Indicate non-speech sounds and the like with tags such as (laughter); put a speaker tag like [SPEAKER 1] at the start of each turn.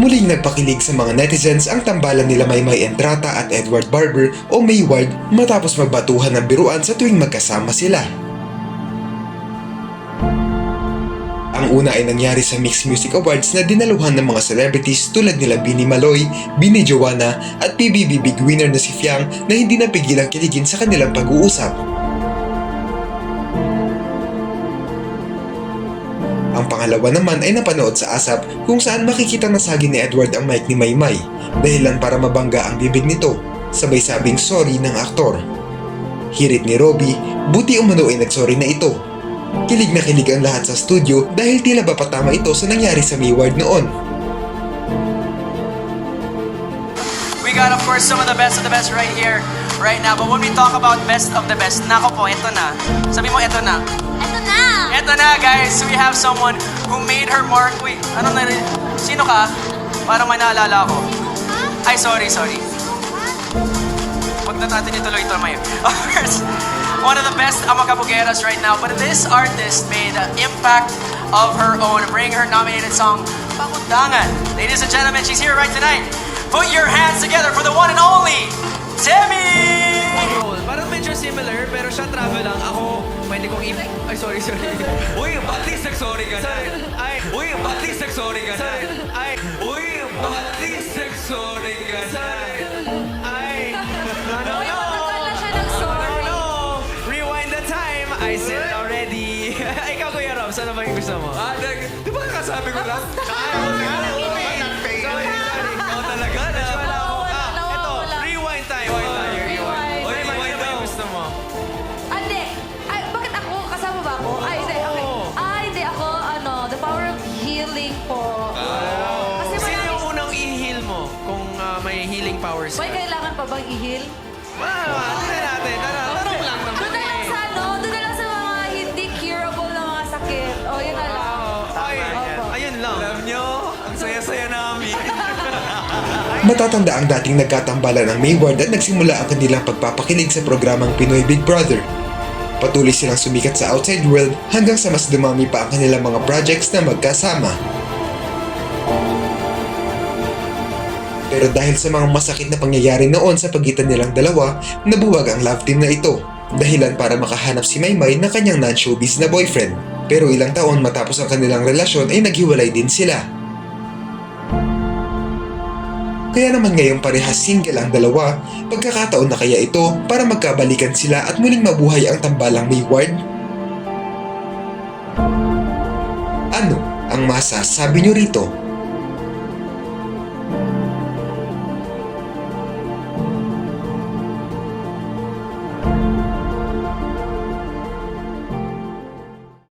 [SPEAKER 1] Muling nagpakilig sa mga netizens ang tambalan nila Maymay Entrata at Edward Barber o Mayward matapos magbatuhan ng biruan sa tuwing magkasama sila. Ang una ay nangyari sa Mixed Music Awards na dinaluhan ng mga celebrities tulad nila Bini Maloy, Bini Joanna at PBB Big winner na si Fiang na hindi napigilang kiligin sa kanilang pag-uusap. Pangalawa naman ay napanood sa ASAP kung saan makikita nasagi ni Edward ang mic ni Maymay dahilan para mabangga ang bibig nito sabay sabing sorry ng aktor. Hirit ni Robby, buti umano ay nagsorry na ito. Kilig na kilig ang lahat sa studio dahil tila ba patama ito sa nangyari sa Mayward noon.
[SPEAKER 2] We got, of course, some of the best of the best right here, right now. But when we talk about best of the best, nako po, ito na. Sabi mo, ito na.
[SPEAKER 3] Ito
[SPEAKER 2] Ito na, guys. We have someone who made her mark. Wait, ano na rin? Sino ka? Parang may naalala ko. Ay, sorry, sorry. Huwag na natin ituloy ito, Mayo. (laughs) Of course, one of the best amakabugeras right now. But this artist made an impact of her own, bring her nominated song, Pakundangan. Ladies and gentlemen, she's here right tonight. Put your hands together for the one and only, Demi!
[SPEAKER 4] Parang medyo similar, pero siya travel lang. Ako, pwede kong i... Ay, sorry, sorry. Uy, ba't least nag-sorry ka na? Ay, uy, ba't least nag-sorry ka na? Ay, uy, ba't least nag-sorry ka na? Ay, no, no,
[SPEAKER 3] Uy,
[SPEAKER 4] no.
[SPEAKER 3] matagal na siya ng
[SPEAKER 4] No,
[SPEAKER 3] sorry.
[SPEAKER 4] no, Rewind the time. I said already. (laughs) Ikaw, Kuya Rob, saan ba yung gusto mo? Ah. Di ba kasabi ko lang? Ay, Sorry, sorry. Ikaw talaga powers ka?
[SPEAKER 3] may kailangan pa bang i-heal?
[SPEAKER 4] Ah, tingnan natin. Tara, tanong lang naman
[SPEAKER 3] Doon na lang
[SPEAKER 4] eh.
[SPEAKER 3] sa ano, doon na lang sa mga hindi curable na mga sakit. O, yun na lang.
[SPEAKER 4] Oh, ay,
[SPEAKER 3] Opo.
[SPEAKER 4] ayun lang. Alam nyo, ang saya-saya namin. (laughs)
[SPEAKER 1] Matatanda ang dating nagkatambalan ng Mayward at nagsimula ang kanilang pagpapakilig sa programang Pinoy Big Brother. Patuloy silang sumikat sa outside world hanggang sa mas dumami pa ang kanilang mga projects na magkasama. Pero dahil sa mga masakit na pangyayari noon sa pagitan nilang dalawa, nabuwag ang love team na ito. Dahilan para makahanap si Maymay ng kanyang non-showbiz na boyfriend. Pero ilang taon matapos ang kanilang relasyon ay naghiwalay din sila. Kaya naman ngayong parehas single ang dalawa, pagkakataon na kaya ito para magkabalikan sila at muling mabuhay ang tambalang Mayward? Ano ang masasabi nyo rito?